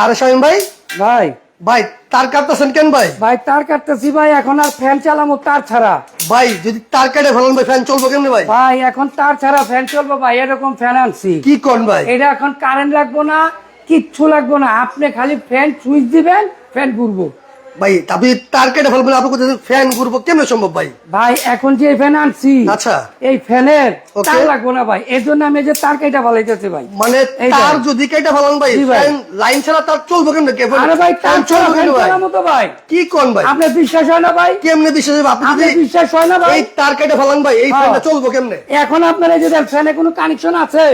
আর শাহিন ভাই? ভাই। ভাই তার কাটতেছেন কেন ভাই? ভাই তার কাটতেছি ভাই এখন আর ফ্যান চালামো তার ছাড়া। ভাই যদি তার কাটে ফেলেন ভাই ফ্যান চলবো কেমনে ভাই? ভাই এখন তার ছাড়া ফ্যান চলবো ভাই এরকম ফ্যান আনছি। কি কোন ভাই? এটা এখন কারেন্ট লাগবো না কিচ্ছু লাগবো না। আপনি খালি ফ্যান সুইচ দিবেন ফ্যান ঘুরবো। ভাই আপনি তার কেটে ফেলবেন আপনি কোথায় ফ্যান ঘুরবো কেমনে সম্ভব ভাই? ভাই এখন যে ফ্যান আনছি আচ্ছা। এই ফ্যানের তার লাগবো না ভাই এর জন্য আমি যে তার কেটে ফেলাইতেছি ভাই। মানে তার যদি কেটে ফেলান ভাই ফ্যান লাইন ছাড়া তার চলবো কেমনে? আরে ভাই তার চলবো কেমনে ভাই? চালামো তো ভাই। কি কোন ভাই? আপনার বিশ্বাস হয় না ভাই? কেমনে বিশ্বাস হবে? আপনি বিশ্বাস হয় না ভাই? এই তার কেটে ফেলান ভাই এই। ফ্যানটা চলবো কেমনে? এখন আপনার এই যে ফ্যানে কোনো কানেকশন আছে?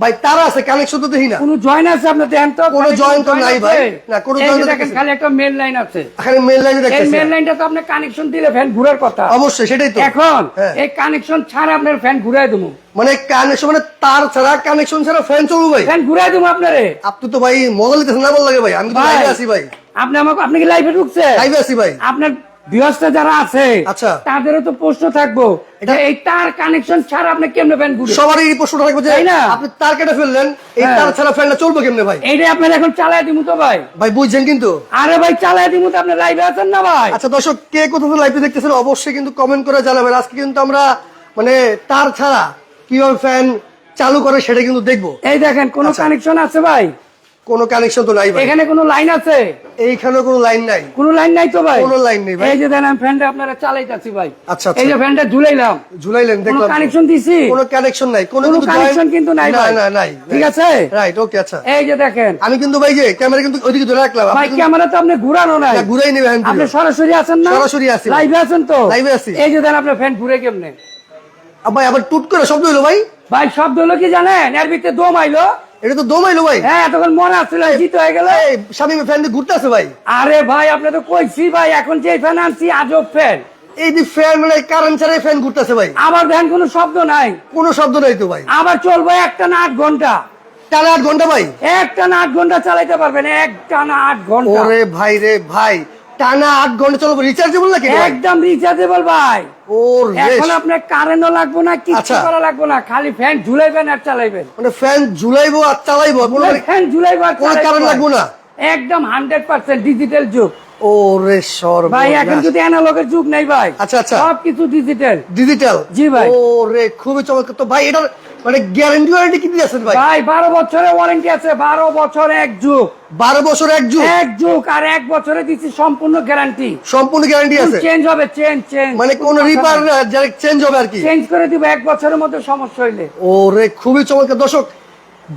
ভাই তার আছে কানেকশন তো দেখি না। কোনো জয়েন আছে আপনার দেন তো? কোনো join তো নাই ভাই। না, কোনো তো দেখেন খালি একটা মেন লাইন আছে। এখানে মেল লাইনে এই দেখতেছি মেন লাইনটা তো আপনি কানেকশন দিলে ফ্যান ঘুরার কথা। অবশ্যই সেটাই তো। এখন হ্যাঁ। এই কানেকশন ছাড়া আপনার ফ্যান ঘুরাই দেবো। মানে কানেকশন মানে তার ছাড়া কানেকশন ছাড়া ফ্যান চলবে ভাই। ফ্যান ঘুরাই দেবো আপনারে। আপনি তো ভাই মজা লিতেছেন না বল লাগে ভাই। আমি তো লাইভে আছি ভাই। আপনি আমাকে আপনি কি লাইভে ঢুকছে লাইভে আছি ভাই। আপনার বিহস্তা যারা আছে আচ্ছা। তাদেরও তো প্রশ্ন থাকব এই তার কানেকশন ছাড়া আপনি কেমনে ফ্যান ঘুরে সবারই এই প্রশ্নটা থাকবে যে? আপনি তার কেটে ফেললেন এই হ্যাঁ। তার ছাড়া ফ্যানটা চলবো কেমনে ভাই এইটা আপনার এখন চালাই দিমু তো ভাই ভাই বুঝছেন কিন্তু আরে ভাই চালাই দিমু তো আপনি লাইভে আছেন না ভাই আচ্ছা দর্শক কে কোথাও লাইভে দেখতেছেন অবশ্যই কিন্তু কমেন্ট করে জানাবেন আজকে কিন্তু আমরা মানে তার ছাড়া কীভাবে ফ্যান চালু করে সেটা কিন্তু দেখব এই দেখেন কোন আচ্ছা। কানেকশন আছে ভাই কোনো কানেকশন তো নাই ভাই। এখানে কোনো লাইন আছে? এইখানে কোনো লাইন নাই। কোনো লাইন নাই তো ভাই? কোনো লাইন নেই ভাই। এই যে দেন আমি ফ্যানটা আপনারা চালাইতাছি ভাই। আচ্ছা, আচ্ছা। এই যে ফ্যানটা ঝুলাইলাম। ঝুলাইলেন কোনো কানেকশন দিছি? কোনো কানেকশন নাই। কোনো কানেকশন কিন্তু নাই না না নাই। ঠিক আছে? রাইট ওকে আচ্ছা। এই যে দেখেন। আমি কিন্তু ভাই যে ক্যামেরা কিন্তু ওইদিকে ধরে রাখলাম। ভাই ক্যামেরা তো আপনি ঘুরানো নাই। ঘুরাই নেবে হ্যান্ড আপনি সরাসরি আছেন না? সরাসরি আছি। লাইভে আছেন তো? লাইভে আছি। এই যে দেন আপনার ফ্যান ঘুরে কেমনে? ভাই আবার টুট করে শব্দ হইল ভাই। ভাই শব্দ হলো কি জানেন? এর ভিতরে দম আইলো। এটা তো দম ভাই। হ্যাঁ এতক্ষণ মনে আসছিল জিত হয়ে গেল। স্বামী ফ্যান দিয়ে ঘুরতে আছে ভাই। আরে ভাই আপনি তো কইছি ভাই এখন যে ফ্যান আনছি আজব ফ্যান এই যে ফ্যান মানে কারেন্ট ছাড়াই ফ্যান ঘুরতেছে ভাই। আবার দেখেন কোনো শব্দ নাই। কোনো শব্দ নাই তো ভাই। আবার চলবো একটা না আট ঘণ্টা। টানা আট ঘণ্টা ভাই। একটা না আট ঘণ্টা চালাইতে পারবেন একটা না আট ঘণ্টা। ওরে ভাই রে ভাই। টানা আট ঘণ্টা চলবো রিচার্জেবল নাকি একদম রিচার্জেবল ভাই। এখন আপনার কারেন্টও লাগবো না কিছু আচ্ছা। করা লাগবো না খালি ফ্যান ঝুলাইবেন আর চালাইবেন। মানে ফ্যান ঝুলাইবো আর চালাইবো ফ্যান ঝুলাইবো আর কোনো কারেন্ট লাগবো না? একদম হান্ড্রেড পার্সেন্ট ডিজিটাল যুগ। ওরে সর ভাই এখন যদি অ্যানালগের যুগ নাই ভাই আচ্ছা, আচ্ছা। সবকিছু ডিজিটাল ডিজিটাল জি ভাই। ওরে খুবই চমৎকার। তো ভাই এটার মানে গ্যারান্টি ওয়ারেন্টি কি দিয়েছেন ভাই? ভাই বারো বছরের ওয়ারেন্টি আছে বারো বছর এক যুগ। বারো বছর এক যুগ? এক যুগ আর এক বছরে সম্পূর্ণ গ্যারান্টি সম্পূর্ণ গ্যারান্টি আছে? চেঞ্জ হবে চেঞ্জ চেঞ্জ মানে কোন রিপার চেঞ্জ হবে আর কি? চেঞ্জ করে দিব এক বছরের মধ্যে সমস্যা হইলে। ওরে খুবই চমৎকার। দর্শক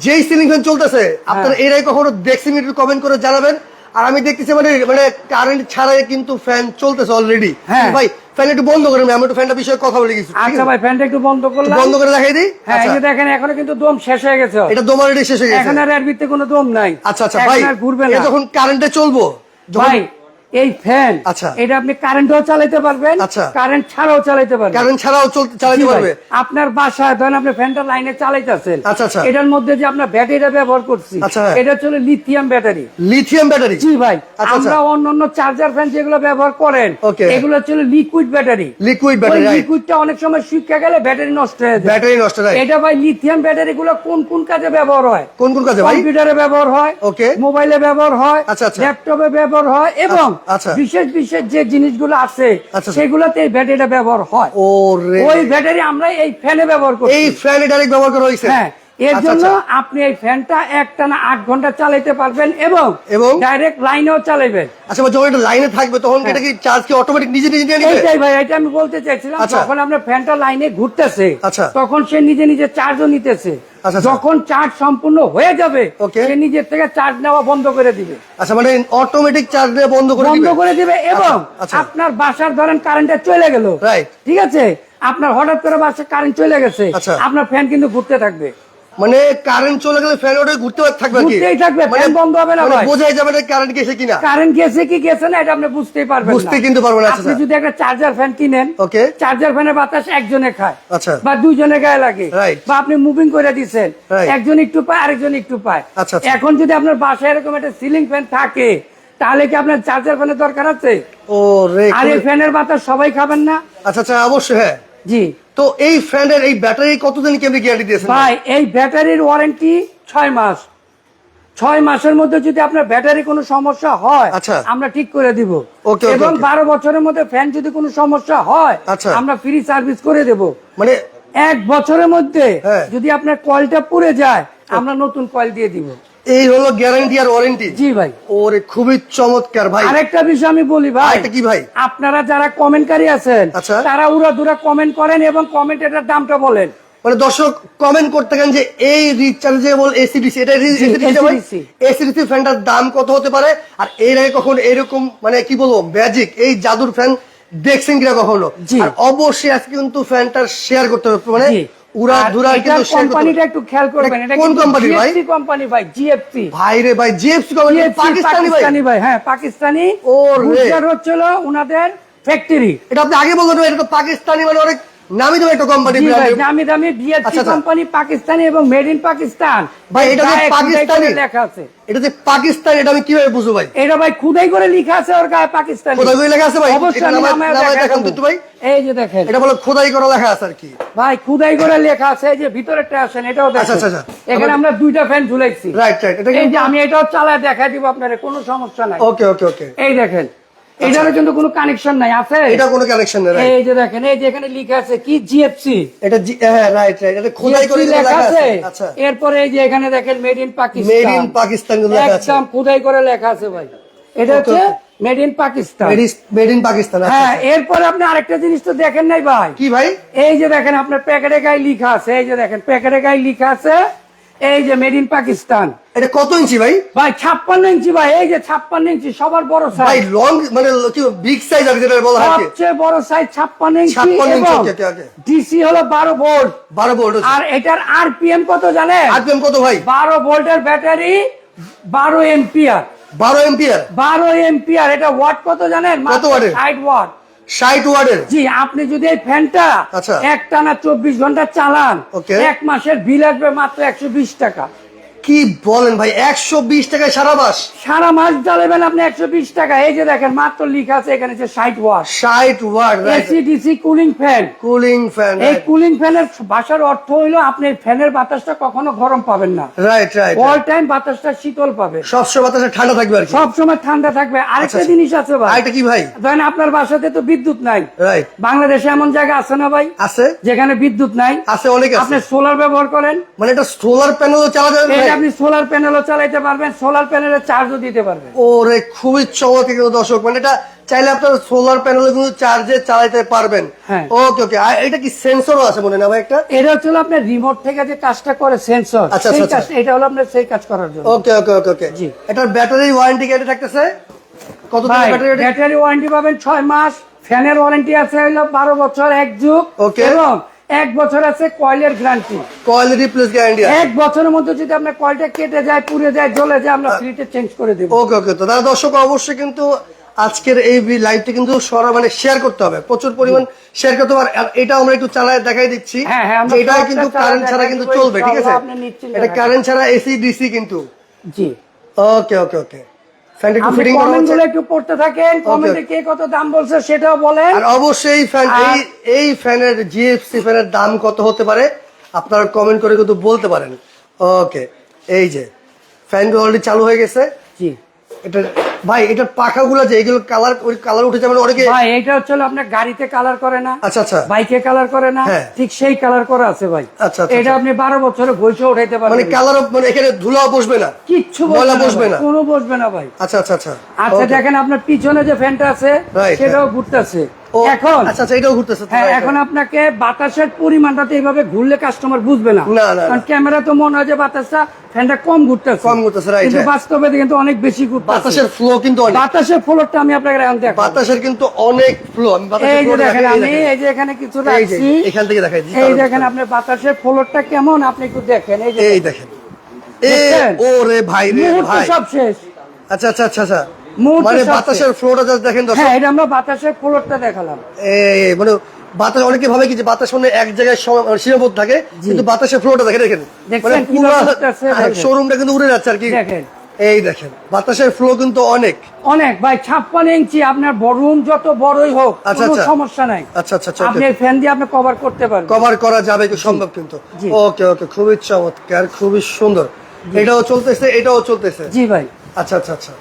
যেই সিলিং ফ্যান চলতেছে আপনারা হ্যাঁ। এরাই কখনো দেখছেন একটু কমেন্ট করে জানাবেন। আর আমি দেখতেছি মানে মানে কারেন্ট ছাড়াই কিন্তু ফ্যান চলতেছে অলরেডি হ্যাঁ। ভাই ফ্যান একটু বন্ধ করে আমি একটু ফ্যানটা বিষয়ে কথা বলে গেছি আচ্ছা? ভাই ফ্যানটা একটু বন্ধ করলাম। বন্ধ করে দেখাই দিই? হ্যাঁ এই আচ্ছা। যে দেখেন এখনও কিন্তু দম শেষ হয়ে গেছে। এটা দম অলরেডি শেষ হয়ে গেছে। এখন আর এর ভিতরে কোনো দম নাই। আচ্ছা আচ্ছা ভাই ঘুরবে না। যখন কারেন্টে চলবো ভাই এই ফ্যান আচ্ছা। এটা আপনি কারেন্টও চালাতে পারবেন আচ্ছা। কারেন্ট ছাড়াও চালাতে পারবেন কারেন্ট ছাড়াও চলতে চালাতে পারবে আপনার বাসায় ধরেন আপনি ফ্যানটা লাইনে চালাইতেছেন আচ্ছা, আচ্ছা। এটার মধ্যে যে আপনার ব্যাটারিটা ব্যবহার করছি আচ্ছা, হ্যাঁ। এটা হচ্ছে লিথিয়াম ব্যাটারি লিথিয়াম ব্যাটারি জি ভাই আচ্ছা, আমরা অন্যান্য চার্জার ফ্যান যেগুলো ব্যবহার করেন. এগুলো হচ্ছে লিকুইড ব্যাটারি লিকুইড ব্যাটারি লিকুইডটা অনেক সময় শুকিয়ে গেলে ব্যাটারি নষ্ট হয়ে যায় ব্যাটারি নষ্ট হয় এটা ভাই লিথিয়াম ব্যাটারি গুলো কোন কোন কাজে ব্যবহার হয় কোন কোন কাজে ভাই কম্পিউটারে ব্যবহার হয় ওকে মোবাইলে ব্যবহার হয় আচ্ছা, আচ্ছা। ল্যাপটপে ব্যবহার হয় এবং আচ্ছা। বিশেষ বিশেষ যে জিনিসগুলো আছে আচ্ছা। সেগুলোতে এই ব্যাটারিটা ব্যবহার হয়। ওরে ওই ব্যাটারি আমরা এই ফ্যানে ব্যবহার করি এই ফ্যানে ডাইরেক্ট ব্যবহার করা হয়েছে? হ্যাঁ। এর আচ্ছা, জন্য আচ্ছা। আপনি এই ফ্যানটা একটানা আট ঘণ্টা চালাইতে পারবেন এবং এবং? ডাইরেক্ট লাইনেও চালাবেন আচ্ছা যখন এটা লাইনে থাকবে তখন কি এটা কি চার্জ কি অটোমেটিক নিজে নিজে নিয়ে নিবে এইটাই ভাই এটা আমি বলতে চাইছিলাম আচ্ছা। যখন আপনার ফ্যানটা লাইনে ঘুরতেছে। তখন সে নিজে নিজে চার্জও নিতেছে। যখন চার্জ সম্পূর্ণ হয়ে যাবে সে নিজের থেকে চার্জ নেওয়া বন্ধ করে দিবে আচ্ছা মানে অটোমেটিক চার্জ দিয়ে বন্ধ করে বন্ধ দিবে করে দিবে এবং। আপনার বাসার ধরেন কারেন্টটা চলে গেল. ঠিক আছে আপনার হঠাৎ করে বাসার কারেন্ট চলে গেছে। আপনার ফ্যান কিন্তু ঘুরতে থাকবে মানে কারেন্ট চলে গেলে ফ্যান ওটা ঘুরতে থাকবে ঘুরতেই থাকবে, মানে fan বন্ধ হবে না মানে ভাই। বোঝাই যাবে না কারেন্ট গেছে কিনা কারেন্ট গেছে কি গেছে না এটা আপনি বুঝতেই পারবেন না। বুঝতে কিন্তু পারবেন না, আচ্ছা, আপনি। যদি একটা চার্জার ফ্যান কিনেন Okay. চার্জার ফ্যানের বাতাস একজনে খায় আচ্ছা। বা দুইজনে গায়ে লাগে. বা আপনি মুভিং করে Right. একজন একটু পায় আরেকজন একটু পায় আচ্ছা, আচ্ছা। এখন যদি আপনার বাসায় এরকম একটা সিলিং ফ্যান থাকে তাহলে কি আপনার চার্জার ফ্যানের দরকার আছে ও রে আর এই ফ্যানের বাতাস সবাই খাবেন না আচ্ছা আচ্ছা অবশ্যই হ্যাঁ জি তো এই ফ্যানের এই ব্যাটারি কতদিন কেমনি গ্যারান্টি দিয়েছেন? ভাই এই ব্যাটারির ওয়ারেন্টি ছয় মাস। ছয় মাসের মধ্যে যদি আপনার ব্যাটারি কোনো সমস্যা হয় আচ্ছা। আমরা ঠিক করে দিব। এবং বারো বছরের মধ্যে ফ্যান যদি কোনো সমস্যা হয় আচ্ছা। আমরা ফ্রি সার্ভিস করে দেব। মানে এক বছরের মধ্যে হ্যাঁ। যদি আপনার কয়েলটা পুড়ে যায় আমরা নতুন কয়েল দিয়ে দিব। এই হলো গ্যারান্টি আর ওয়ারেন্টি জি ভাই। ওরে খুবই চমৎকার ভাই। আরেকটা বিষয় আমি বলি ভাই। আরেকটা কি ভাই? আপনারা যারা কমেন্টকারী আছেন আচ্ছা। তারা উড়া দুরা কমেন্ট করেন এবং কমেন্ট এটার দামটা বলেন। মানে দর্শক কমেন্ট করতে থাকেন যে এই রিচার্জেবল এসিডিসি এটা এসিডিসি ফ্যানটার দাম কত হতে পারে? আর এর আগে কখন এরকম মানে কি বলব ম্যাজিক এই জাদুর ফ্যান দেখছেন কিনা কখনো? অবশ্যই আজকে কিন্তু ফ্যানটা শেয়ার করতে হবে। মানে। উড়া আর কিন্তু কোম্পানিটা একটু খেয়াল করবেন এটা এটা কোন কোম্পানি ভাই? কোম্পানি ভাই জিএফসি ভাই রে ভাই জিএফসি কোম্পানি পাকিস্তানি ভাই। পাকিস্তানি ভাই হ্যাঁ পাকিস্তানি। হচ্ছিল ওনাদের ফ্যাক্টরি এটা আপনি আগে বলবেন এটা তো পাকিস্তানি মানে অনেক নামি দামি একটা কোম্পানি ভাই দামি জিএফসি আচ্ছা, আচ্ছা। কোম্পানি পাকিস্তানি এবং মেড ইন পাকিস্তান। ভাই, এটা যে পাকিস্তানি? লেখা আছে। এটা যে পাকিস্তান এটা আমি কীভাবে বুঝব ভাই? এটা ভাই খুদাই করে লেখা আছে ওর গায়ে পাকিস্তানি। খোদাই করে লেখা আছে ভাই? অবশ্যই দেখান তো ভাই। এই যে দেখেন। এটা বলে খোদাই করা লেখা আছে আর কি। ভাই খুদাই করে লেখা আছে এই যে ভিতরেরটা আসেন এটাও দেখেন। আচ্ছা, আচ্ছা, আচ্ছা। এখানে আমরা দুইটা ফ্যান ঝুলাইছি। রাইট রাইট এটা এই যে আমি এটাও চালায় দেখাই দিব আপনাদের কোনো সমস্যা নাই। ওকে ওকে ওকে এই দেখেন এটারও কিন্তু কোনো কানেকশন নাই আছে? এটা কোনো কানেকশন নেই এই যে দেখেন এই যে এখানে লেখা আছে কি জিএফসি এটা হ্যাঁ রাইট রাইট এটা খোদাই করে লেখা আছে। আচ্ছা। এরপরে এই যে এখানে দেখেন made in Pakistan made in Pakistan লেখা আছে। একদম খুদাই করে লেখা আছে ভাই। এটা হচ্ছে made in Pakistan made in Pakistan আচ্ছা, হ্যাঁ আচ্ছা। এরপরে আপনি আরেকটা জিনিস তো দেখেন নাই ভাই। কি ভাই? এই যে দেখেন আপনার প্যাকেটে গায়ে লেখা আছে এই যে দেখেন প্যাকেটে গায়ে লেখা আছে এই যে মেড ইন পাকিস্তান এটা কত ইঞ্চি ভাই? ভাই ছাপ্পান্ন ইঞ্চি ভাই এই যে ছাপ্পান্ন ইঞ্চি সবার বড় ভাই সাইজ লং মানে কি বিগ সাইজ আর যেটা বলা হয় সবচেয়ে বড় সাইজ ছাপ্পান্ন ইঞ্চি 56 ইঞ্চি, এবং. ডিসি হলো বারো ভোল্ট 12 ভোল্ট আর এটার আরপিএম কত জানেন? আরপিএম কত ভাই? বারো ভোল্টের ব্যাটারি বারো এম্পিয়ার 12 এম্পিয়ার বারো এম্পিয়ার এটা ওয়াট কত জানেন? কত ওয়াটের? ষাট ওয়াট 60 ওয়াটের জি আপনি যদি এই ফ্যানটা আচ্ছা। এক টানা চব্বিশ ঘণ্টা চালান. এক মাসের বিল আসবে মাত্র একশো বিশ টাকা কি বলেন ভাই? 120 টাকায় সারা মাস? সারা মাস জ্বালাবেন আপনি একশো বিশ টাকা। এই যে দেখেন মাত্র লিখা আছে এখানে যে ষাট watt. 60 watt right AC DC cooling fan cooling fan এই কুলিং ফ্যানের বাসার অর্থ হইল আপনি ফ্যানের বাতাসটা কখনো গরম পাবেন না। রাইট রাইট অল টাইম বাতাসটা শীতল পাবে। সবসময় বাতাসে ঠান্ডা থাকবে আর কি। সব সময় ঠান্ডা থাকবে। আরেকটা আচ্ছা। জিনিস আছে ভাই। আরেকটা কি ভাই? ধরেন আপনার বাসাতে তো বিদ্যুৎ নাই। রাইট বাংলাদেশে এমন জায়গা আছে না ভাই? আছে? যেখানে বিদ্যুৎ নাই। আছে অনেক আছে। আপনি সোলার ব্যবহার করেন। মানে এটা সোলার প্যানেলও চালা যাবে এই ভাই? আপনি সোলার প্যানেলও চালাইতে পারবেন সোলার প্যানেলের চার্জও দিতে পারবেন। ওরে খুবই চমৎকার দর্শক মানে এটা চাইলে আপনার সোলার প্যানেল কিন্তু চার্জে চালাইতে পারবেন। হ্যাঁ। ওকে ওকে এটা কি সেন্সরও আছে মনে না ভাই একটা? এটা হচ্ছে হলো আপনার রিমোট থেকে যে কাজটা করে সেন্সর আচ্ছা, সেই আচ্ছা, এটা হলো আপনার সেই কাজ করার জন্য। ওকে ওকে ওকে ওকে জি। এটার ব্যাটারি ওয়ারেন্টি কেটে থাকতেছে? কত ভাই ব্যাটারি ব্যাটারি ওয়ারেন্টি পাবেন ছয় মাস ফ্যানের ওয়ারেন্টি আছে হলো বারো বছর এক যুগ. এবং এক বছর আছে কয়েলের গ্যারান্টি কয়েল রিপ্লেস গ্যারান্টি এক বছরের মধ্যে যদি আপনার কয়েলটা কেটে যায় পুড়ে যায় জ্বলে যায় আমরা ফ্রিতে চেঞ্জ করে দেবো। ওকে ওকে তো তারা দর্শক অবশ্যই কিন্তু আজকের এই লাইভটা কিন্তু সরা মানে শেয়ার করতে হবে। প্রচুর পরিমাণ শেয়ার করতে হবে। আর এটা আমরা একটু চালায় দেখাই দিচ্ছি। হ্যাঁ, হ্যাঁ, এটা কিন্তু কারেন্ট ছাড়া কিন্তু চলবে ঠিক আছে? এটা কারেন্ট ছাড়া এসি ডিসি কিন্তু। জি। ওকে ওকে ওকে একটু পড়তে থাকেন কমেন্টে কে কত দাম বলছে সেটাও বলেন। আর অবশ্যই ফ্যান এই এই ফ্যানের জিএফসি ফ্যানের দাম কত হতে পারে আপনারা কমেন্ট করে কিন্তু বলতে পারেন। ওকে এই যে ফ্যানগুলো অলরেডি চালু হয়ে গেছে। জি। এটা ভাই এটার পাখাগুলো যে এইগুলো কালার ওই কালার উঠে যাবে অনেকে ভাই এটা হচ্ছে আপনার গাড়িতে কালার করে না আচ্ছা আচ্ছা। বাইকে কালার করে না হ্যাঁ। ঠিক সেই কালার করা আছে ভাই। আচ্ছা, আচ্ছা, এটা আপনি বারো বছরে ঘষে উঠাইতে পারবেন। মানে কালার মানে এখানে ধুলাও বসবে না। কিচ্ছু বসবে না। কোনো বসবে না ভাই। আচ্ছা আচ্ছা আচ্ছা। আচ্ছা দেখেন আপনার পিছনে যে ফ্যানটা আছে সেটাও ঘুরতেছে। এখন আচ্ছা আচ্ছা এটাও ঘুরতেছে হ্যাঁ এখন আপনাকে বাতাসের পরিমাণটাতে এইভাবে ঘুরলে কাস্টমার বুঝবে না। না, না, কারণ ক্যামেরা তো মনে হয় যে বাতাসটা ফ্যানটা কম ঘুরতেছে। কম ঘুরতেছে, কিন্তু। বাস্তবে কিন্তু অনেক বেশি ঘুরতেছে। বাতাসের ফ্লো কিন্তু বাতাসের ফ্লোরটা আমি আপনাকে এখন দেখাবো। বাতাসের কিন্তু অনেক ফ্লো আমি এই যে দেখেন আমি এই যে এখানে কিছু রাখছি। এখান থেকে দেখাই এই দেখেন আপনার বাতাসের ফ্লোরটা কেমন? আপনি একটু দেখেন এই যে এই দেখেন। এ ভাই রে ভাই। সব শেষ। আচ্ছা আচ্ছা আচ্ছা আচ্ছা। মানে বাতাসের ফ্লোটা জাস্ট দেখেন হ্যাঁ এটা আমরা বাতাসের ফ্লোরটা দেখালাম। এই মানে বাতাস অনেকে ভাবে কি যে বাতাস মানে এক জায়গায় সীমাবদ্ধ থাকে কিন্তু বাতাসের ফ্লোটা দেখেন দেখেন। মানে পুরো। শোরুমটা কিন্তু উড়ে যাচ্ছে আর কি। দেখেন। এই দেখেন বাতাসের ফ্লো কিন্তু অনেক। অনেক। ভাই ছাপ্পান্ন ইঞ্চি আপনার রুম যত বড়ই হোক আচ্ছা, কোনো আচ্ছা। সমস্যা নাই। আচ্ছা আচ্ছা আচ্ছা আপনি ফ্যান দিয়ে আপনি কভার করতে পারবেন। কভার করা যাবে কি সম্ভব কিন্তু। ওকে ওকে খুবই চমৎকার খুবই সুন্দর। এটাও চলতেছে এটাও চলতেছে। জি ভাই। আচ্ছা আচ্ছা আচ্ছা।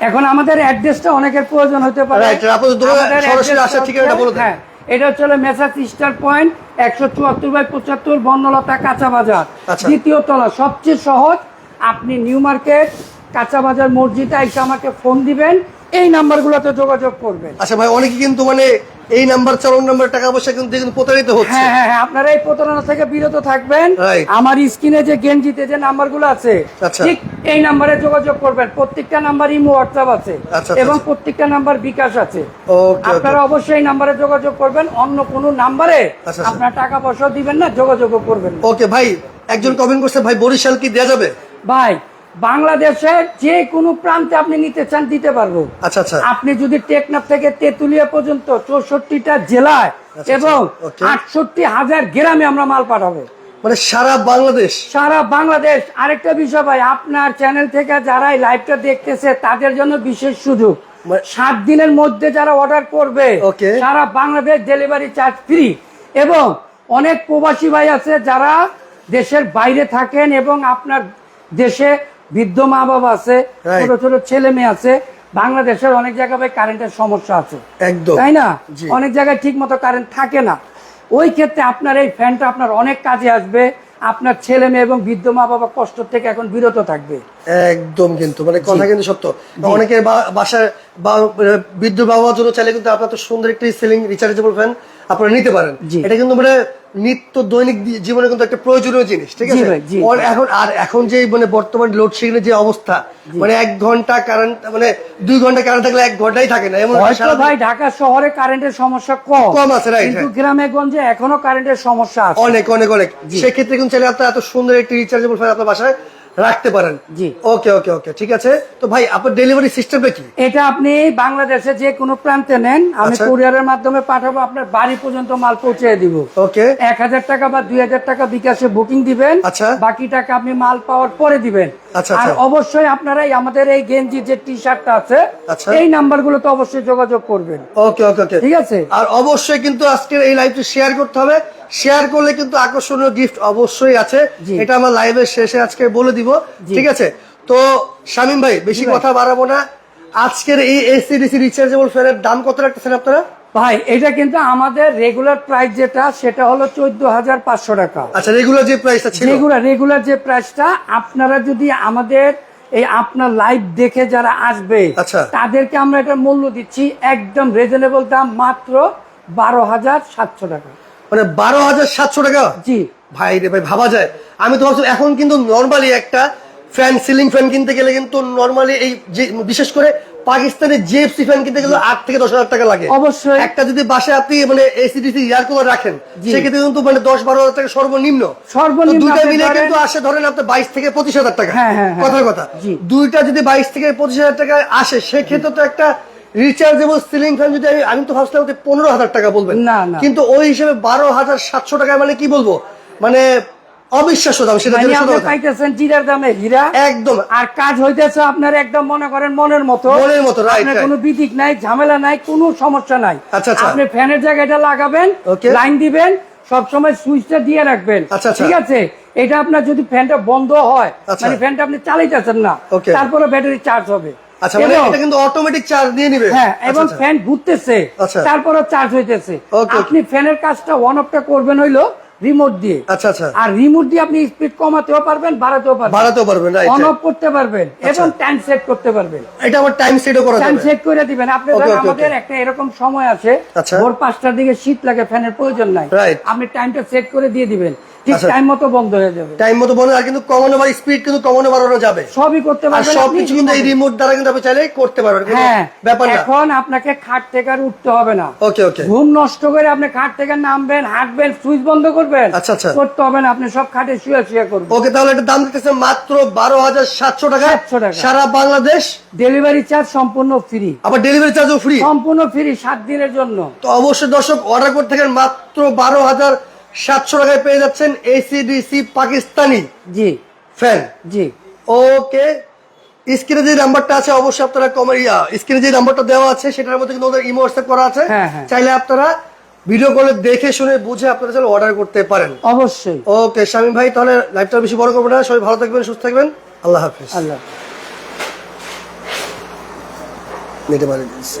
এখন আমাদের অ্যাড্রেসটা অনেকের প্রয়োজন হতে পারে। Right, আপাতত সরাসরি address আসার ঠিকানাটা বলে দেন। হ্যাঁ এটা হচ্ছে হলো মেসাজ স্টার পয়েন্ট একশো চুয়াত্তর বাই পঁচাত্তর বর্ণলতা কাঁচা বাজার। দ্বিতীয় তলা সবচেয়ে সহজ আপনি নিউ মার্কেট কাঁচা বাজার মসজিদে এসে আমাকে ফোন দিবেন এই নাম্বারগুলোতে যোগাযোগ করবেন। আচ্ছা ভাই অনেকে কিন্তু মানে এই নাম্বার চালন নাম্বার টাকা পয়সা কিন্তু প্রতারিত হচ্ছে। হ্যাঁ হ্যাঁ হ্যাঁ আপনারা এই প্রতারণা থেকে বিরত থাকবেন। আমার স্ক্রিনে যে গেঞ্জিতে যে নাম্বারগুলো আছে আচ্ছা। ঠিক এই নাম্বারে যোগাযোগ করবেন। প্রত্যেকটা নাম্বার ইমো হোয়াটসঅ্যাপ আছে। আচ্ছা, এবং আচ্ছা। প্রত্যেকটা নাম্বার বিকাশ আছে। আপনারা অবশ্যই এই নাম্বারে যোগাযোগ করবেন। অন্য কোনো নাম্বারে। আপনার টাকা পয়সা দিবেন না যোগাযোগও করবেন ওকে ভাই একজন কমেন্ট করছে ভাই বরিশাল কি দেওয়া যাবে? ভাই বাংলাদেশের যে কোনো প্রান্তে আপনি নিতে চান দিতে পারব। আচ্ছা আচ্ছা। আপনি যদি টেকনাফ থেকে তেতুলিয়া পর্যন্ত চৌষট্টিটা জেলায় আচ্ছা, এবং আটষট্টি হাজার গ্রামে আমরা মাল পাঠাবো। মানে সারা বাংলাদেশ? সারা বাংলাদেশ। আরেকটা বিষয় ভাই আপনার চ্যানেল থেকে যারা এই লাইভটা দেখতেছে তাদের জন্য বিশেষ সুযোগ। মানে- সাত দিনের মধ্যে যারা অর্ডার করবে. সারা বাংলাদেশ ডেলিভারি চার্জ ফ্রি এবং অনেক প্রবাসী ভাই আছে যারা দেশের বাইরে থাকেন এবং আপনার দেশে বৃদ্ধ মা বাবা আছে ছোট ছোট ছেলে মেয়ে আছে বাংলাদেশের অনেক জায়গায় ভাই কারেন্টের সমস্যা আছে। একদম। তাই না? অনেক জায়গায় ঠিক মতো কারেন্ট থাকে না। ওই ক্ষেত্রে আপনার এই ফ্যানটা আপনার অনেক কাজে আসবে। আপনার ছেলে মেয়ে এবং বৃদ্ধ মা বাবা কষ্ট থেকে এখন বিরত থাকবে। একদম কিন্তু মানে কথা কিন্তু সত্য। অনেকের বাসায় বা বৃদ্ধ বাবার জন্য চাইলে কিন্তু আপনার তো সুন্দর একটি সেলিং রিচার্জেবল ফ্যান আপনারা নিতে পারেন। এটা কিন্তু মানে নিত্য দৈনিক জীবনে কিন্তু একটা প্রয়োজনীয় জিনিস ঠিক আছে? এখন আর এখন যে মানে বর্তমান লোডশেডিং যে অবস্থা মানে এক ঘণ্টা কারেন্ট মানে দুই ঘণ্টা কারেন্ট থাকলে এক ঘন্টাই থাকে না। এমন ভাই ঢাকা শহরে কারেন্টের সমস্যা কম। কম আছে, right, কিন্তু গ্রামে গঞ্জে এখনও কারেন্টের সমস্যা আছে। অনেক অনেক অনেক। সেক্ষেত্রে কিন্তু চাইলে আপনার এত সুন্দর একটি রিচার্জেবল ফ্যান আপনার বাসায় রাখতে পারেন জি। ওকে ওকে ওকে ঠিক আছে তো ভাই আপনার ডেলিভারি সিস্টেমটা কি এটা আপনি বাংলাদেশে যে কোনো প্রান্তে নেন আমি আচ্ছা। কুরিয়ারের মাধ্যমে পাঠাবো আপনার বাড়ি পর্যন্ত মাল পৌঁছে দিব ওকে এক হাজার টাকা বা দুই হাজার টাকা বিকাশে বুকিং দিবেন আচ্ছা। বাকি টাকা আপনি মাল পাওয়ার পরে দিবেন আচ্ছা, আর আচ্ছা। অবশ্যই আপনারা এই আমাদের এই গেঞ্জি যে টি শার্টটা আছে আচ্ছা। এই নাম্বারগুলোতে অবশ্যই যোগাযোগ করবেন ওকে ওকে ওকে ঠিক আছে আর অবশ্যই কিন্তু আজকের এই লাইভটি শেয়ার করতে হবে শেয়ার করলে কিন্তু আকর্ষণীয় গিফট অবশ্যই আছে। এটা আমার লাইভের শেষে আজকে বলে দিব। ঠিক আছে? তো শামিম ভাই বেশি কথা বাড়াবো না। আজকের এই এসিডিসি রিচার্জেবল ফ্যানের দাম কত রাখতেছেন আপনারা? ভাই এটা কিন্তু আমাদের রেগুলার প্রাইস যেটা সেটা হলো চোদ্দ হাজার পাঁচশো টাকা। আচ্ছা রেগুলার যে প্রাইসটা রেগুলার রেগুলার যে প্রাইসটা আপনারা যদি আমাদের এই আপনার লাইভ দেখে যারা আসবে আচ্ছা। তাদেরকে আমরা এটা মূল্য দিচ্ছি একদম রিজনেবল দাম মাত্র বারো হাজার সাতশো টাকা। মানে বারো হাজার সাতশো টাকা? জি। ভাই রে ভাই ভাবা যায়। আমি তো ভাবছি এখন কিন্তু নর্মালি একটা ফ্যান সিলিং ফ্যান কিনতে গেলে কিন্তু নর্মালি এই যে বিশেষ করে পাকিস্তানের জিএফসি ফ্যান কিনতে গেলে আট থেকে দশ হাজার টাকা লাগে। অবশ্যই। একটা যদি বাসায় আপনি মানে এসিডিসি এয়ার কুলার রাখেন সেক্ষেত্রে কিন্তু মানে দশ বারো হাজার টাকা সর্বনিম্ন। সর্বনিম্ন দুইটা মিলে কিন্তু আসে ধরেন আপনার বাইশ থেকে পঁচিশ হাজার টাকা। হ্যাঁ, হ্যাঁ, হ্যাঁ। কথার কথা। দুইটা যদি বাইশ থেকে পঁচিশ হাজার টাকা আসে সেক্ষেত্রে তো একটা রিচার্জেবল সিলিং ফ্যান যদি আমি আমি তো ভাবছিলাম পনেরো হাজার টাকা বলবেন না, না। কিন্তু ওই হিসেবে বারো হাজার সাতশো টাকা মানে কি বলব মানে অবিশ্বাস্য দাম সেটা মানে। পাইতেছেন জিরার দামে হীরা একদম আর কাজ হইতেছে আপনার একদম মনে করেন মনের মতো মনের মতো, আপনার কোনো বিদিক নাই ঝামেলা নাই কোনো সমস্যা নাই আচ্ছা, আচ্ছা। আপনি ফ্যানের জায়গাটা লাগাবেন. লাইন দিবেন সবসময় সুইচটা দিয়ে রাখবেন আচ্ছা, আচ্ছা। ঠিক আছে এটা আপনার যদি ফ্যানটা বন্ধ হয়। মানে ফ্যানটা আপনি চালাইতেছেন না. তারপরে ব্যাটারি চার্জ হবে আচ্ছা মানে এটা কিন্তু অটোমেটিক চার্জ দিয়ে নিবে। হ্যাঁ আচ্ছা, এবং আচ্ছা। ফ্যান ঘুরতেছে আচ্ছা। তারপরে চার্জ হইতেছে। আপনি ফ্যানের কাজটা অফটা করবেন হইল রিমোট দিয়ে। আচ্ছা আচ্ছা। আর রিমোট দিয়ে আপনি স্পিড কমাতেও পারবেন বাড়াতেও পারবেন। বাড়াতেও পারবেন অন অফ করতে পারবেন এবং টাইম সেট করতে পারবেন। এটা আবার টাইম সেটও করা টাইম সেট করে দিবেন। আপনি আমাদের একটা এরকম সময় আছে আচ্ছা। ভোর পাঁচটার দিকে শীত লাগে ফ্যানের প্রয়োজন নাই. আপনি টাইমটা সেট করে দিয়ে দিবেন। ঠিক আচ্ছা। টাইম মতো বন্ধ হয়ে যাবে। টাইম মতো বন্ধ আর কিন্তু কমানো বা স্পিড কিন্তু কমানো বাড়ানো যাবে। সবই করতে পারবেন আপনি। সবকিছু কিন্তু এই রিমোট দ্বারা কিন্তু আপনি চাইলে করতে পারবেন হ্যাঁ ব্যাপার না। এখন আপনাকে খাট থেকে আর উঠতে হবে না। ওকে ওকে। ঘুম নষ্ট করে আপনি খাট থেকে নামবেন হাঁটবেন সুইচ বন্ধ করবেন আচ্ছা, আচ্ছা। করতে হবে না আপনি সব খাটে শুয়ে শুয়ে করবেন ওকে তাহলে এটা দাম দিতেছে মাত্র বারো হাজার সাতশো টাকা। 700 টাকা। সারা বাংলাদেশ। ডেলিভারি চার্জ সম্পূর্ণ ফ্রি আবার ডেলিভারি চার্জও ফ্রি সম্পূর্ণ ফ্রি সাত দিনের জন্য। তো অবশ্যই দর্শক অর্ডার করতে থাকেন মাত্র বারো হাজার সাতশো টাকায় পেয়ে যাচ্ছেন এসিডিসি পাকিস্তানি জি। ফ্যান জি। ওকে স্ক্রিনে যে নাম্বারটা আছে অবশ্যই আপনারা কমে স্ক্রিনে যে নাম্বারটা দেওয়া আছে সেটার মধ্যে কিন্তু ওদের ইমো হোয়াটসঅ্যাপ করা আছে। হ্যাঁ, হ্যাঁ। চাইলে আপনারা ভিডিও কলে দেখে শুনে বুঝে আপনারা চাইলে অর্ডার করতে পারেন। অবশ্যই। ওকে শামীম ভাই তাহলে লাইভটা বেশি বড় করব না। সবাই ভালো থাকবেন সুস্থ থাকবেন। আল্লাহ হাফিজ। আল্লাহ। নেটে বানিয়ে দিচ্ছি